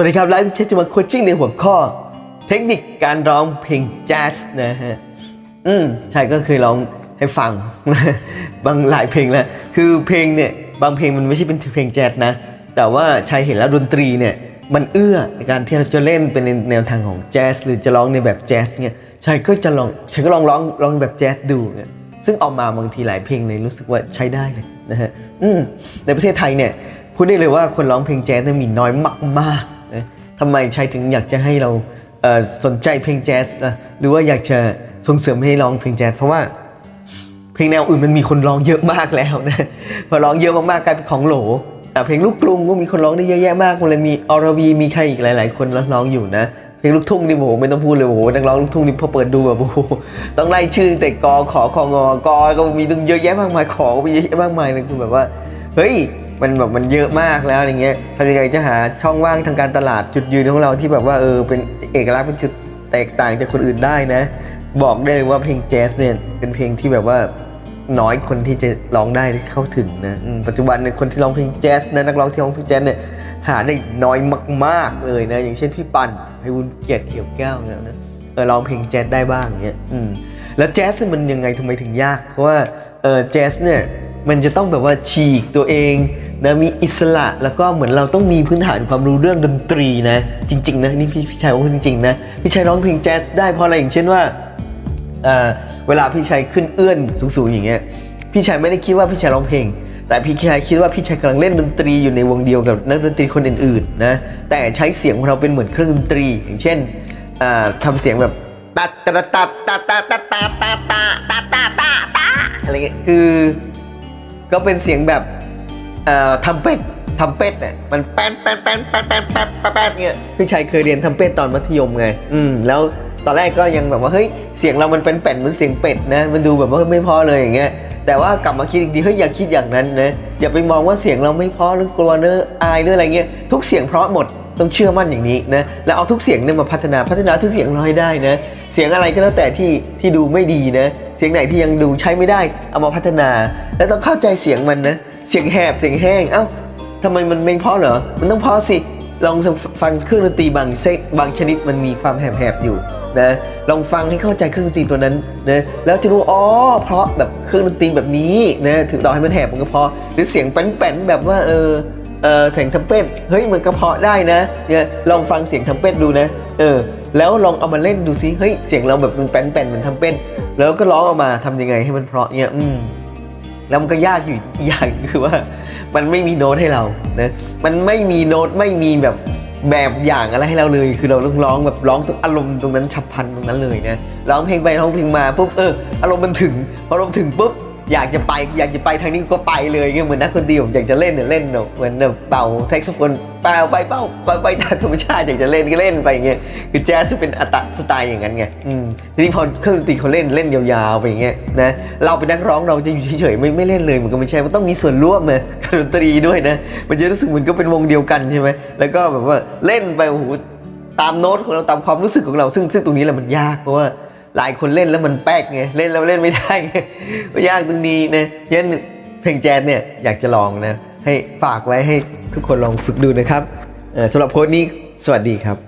วัสดีครับไลฟ์เทจะมาโคชชิ่งในหัวข้อ เทคนิคการร้องเพลงแจ๊สนะฮะ อืมใช่ก็เคยร้องให้ฟัง บางหลายเพลงแล้ว คือเพลงเนี่ย บางเพลงมันไม่ใช่เป็นเพลงแจ๊สนะ แต่ว่าชายเห็นแล้วดนตรีเนี่ย มันเอื้อในการที่เราจะเล่นเป็นในแนวทางของแจ๊สหรือจะร้องในแบบแจ๊สเนี่ยชายก็จะลองชายก็ลองร้องร้องแบบแจ๊สดูเนี่ยซึ่งออกมาบางทีหลายเพลงเลยรู้สึกว่าใช้ได้เลยนะฮะ อืมในประเทศไทยเนี่ยพูดได้เลยว่าคนร้องเพลงแจ๊สมีน้อยมากๆ ทำไมชัยถึงอยากจะให้เราเสนใจเพลงแจ๊สนะหรือว่าอยากจะส่งเสริมให้ร้องเพลงแจ๊สเพราะว่าเพลงแนวอื่นมันมีคนร้องเยอะมากแล้วนะพอร้องเยอะมากๆกลายเป็นของโหลเพลงลูกกรุงก็มีคนร้องได้เยอะแยะมากมันเลยมีอรวีมีใครอีกหลาย ๆ คนร้องอยู่นะเพลงลูกทุ่งนี่โอ้โหไม่ต้องพูดเลยโอ้โหนักร้องลูกทุ่งนี่พอเปิดดูแบบโอ้โหต้องไล่ชื่อแต่กอขอคองอกอก็มีตั้งเยอะแยะมากมายขอก็มีเยอะแยะมากมายเลยคือแบบว่าเฮ้ย มันแบบมันเยอะมากแล้วอะไรเงี้ยทำยังไงจะหาช่องว่างทางการตลาดจุดยืนของเราที่แบบว่าเออเป็นเอกลักษณ์เป็นจุดแตกต่างจากคนอื่นได้นะ บอกได้เลยว่าเพลงแจ๊สเนี่ยเป็นเพลงที่แบบว่าน้อยคนที่จะร้องได้เข้าถึงนะปัจจุบันเนี่ยคนที่ร้องเพลงแจ๊สนะนักร้องที่ร้องเพลงแจ๊สเนี่ยหาได้น้อยมากๆเลยนะอย่างเช่นพี่ปันไพบุญเกียรติเขียวแก้วเนี่ยนะเออร้องเพลงแจ๊สได้บ้างอย่างเงี้ยอืมแล้วแจ๊สมันยังไงทำไมถึงยาก เพราะว่าเออแจ๊สเนี่ย มันจะต้องแบบว่าฉีกตัวเองนะมีอิสระแล้วก็เหมือนเราต้องมีพื้นฐานความรู้เรื่องดนตรีนะ จริง ๆ นะนี่พี่พี่ชายว่าจริงๆนะพี่ชายร้องเพลงแจ๊สได้เพราะอะไรอย่างเช่นว่าเออเวลาพี่ชัยขึ้นเอื้อนสูงๆอย่างเงี้ยพี่ชัยไม่ได้คิดว่าพี่ชัยร้องเพลง แต่พี่ชัยคิดว่าพี่ชัยกำลังเล่นดนตรีอยู่ในวงเดียวกับนักดนตรีคนอื่นๆนะแต่ใช้เสียงของเราเป็นเหมือนเครื่องดนตรี อย่างเช่นเอ่อทำเสียงแบบตัดตัดตัดตัดตัดตัดตัดตัดตัดตัดตัดตัดตัดอะไรเงี้ยคือ ก็เป็นเสียงแบบเอ่อทำเป็ดทำเป็ดเนี่ยมันแป้นแป้นแป้นแป้นแป้นแป้นแป้นเนี่ยพี่ชายเคยเรียนทำเป็ดตอนมัธยมไง อืม แล้วตอนแรกก็ยังแบบว่าเฮ้ยเสียงเรามันเป็นแป้นเหมือนเสียงเป็ดนะ มันดูแบบว่าไม่พอเลยอย่างเงี้ยแต่ว่ากลับมาคิดอีกทีเฮ้ยอย่าคิดอย่างนั้นนะอย่าไปมองว่าเสียงเราไม่พอหรือกลัวเน้ออายหรืออะไรเงี้ยทุกเสียงเพราะหมดต้องเชื่อมั่นอย่างนี้นะแล้วเอาทุกเสียงเนี่ยมาพัฒนาพัฒนาทุกเสียงร้อยได้นะ สียงอะไรก็แล้วแต่ที่ที่ดูไม่ดีนะ เสียงไหนที่ยังดูใช้ไม่ได้เอามาพัฒนา แล้วต้องเข้าใจเสียงมันนะ เสียงแหบเสียงแห้ง เอ้าทำไมมันไม่เพราะเหรอ มันต้องเพราะสิ ลองฟังเครื่องดนตรีบางเซกบางชนิดมันมีความแหบๆอยู่นะ ลองฟังให้เข้าใจเครื่องดนตรีตัวนั้นนะ แล้วจะรู้อ๋อเพราะแบบเครื่องดนตรีแบบนี้นะ ถึงต่อให้มันแหบมันก็เพราะหรือเสียงแป้นๆแบบว่าเออเออเสียงทำเป็ดเฮ้ยมันก็เพราะได้นะเนี่ยลองฟังเสียงทำเป็ดดูนะ เออ แล้วลองเอามาเล่นดูซิเฮ้ยเสียงเราแบบมันแป้นๆเหมือนทำเป็ดแล้วก็ร้องออกมาทำยังไงให้มันเพราะเนี่ยอืมแล้วมันก็ยากอยู่อย่างคือว่า มันไม่มีโน้ตให้เรานะมันไม่มีโน้ตไม่มีแบบแบบอย่างอะไรให้เราเลย คือเราต้องร้องแบบร้องตรงอารมณ์ตรงนั้นฉับพลันตรงนั้นเลยนะร้องเพลงไปร้องเพลงมาปุ๊บเอออารมณ์มันถึงพอารมณ์ถึงปุ๊บ อยากจะไปอยากจะไปทางนี้ก็ไปเลยเงี้ยเหมือนนักดนตรีผมอยากจะเล่นเนี่ยเล่นเนอะเหมือนเป่าแซกโซโฟนเป่าไปเป่าไปไปตามธรรมชาติอยากจะเล่นก็เล่นไปอย่างเงี้ยคือแจ๊สจะเป็นอัตสไตล์อย่างนั้นไงอืมทีนี้พอเครื่องดนตรีเขาเล่นเล่นยาวๆไปอย่างเงี้ยนะเราเป็นนักร้องเราจะอยู่เฉยๆไม่ไม่เล่นเลยมันก็ไม่ใช่มันต้องมีส่วนร่วมนะกับดนตรีด้วยนะมันจะรู้สึกเหมือนก็เป็นวงเดียวกันใช่ไหมแล้วก็แบบว่าเล่นไปโอ้โหตามโน้ตของเราตามความรู้สึกของเราซึ่งซึ่งตรงนี้แหละมันยากเพราะว่า หลายคนเล่นแล้วมันแป๊กไงเล่นแล้วเล่นไม่ได้ไงยากตรงนี้นะยันเพลงแจ๊สเนี่ยอยากจะลองนะให้ฝากไว้ให้ทุกคนลองฝึกดูนะครับสำหรับโค้ดนี้สวัสดีครับ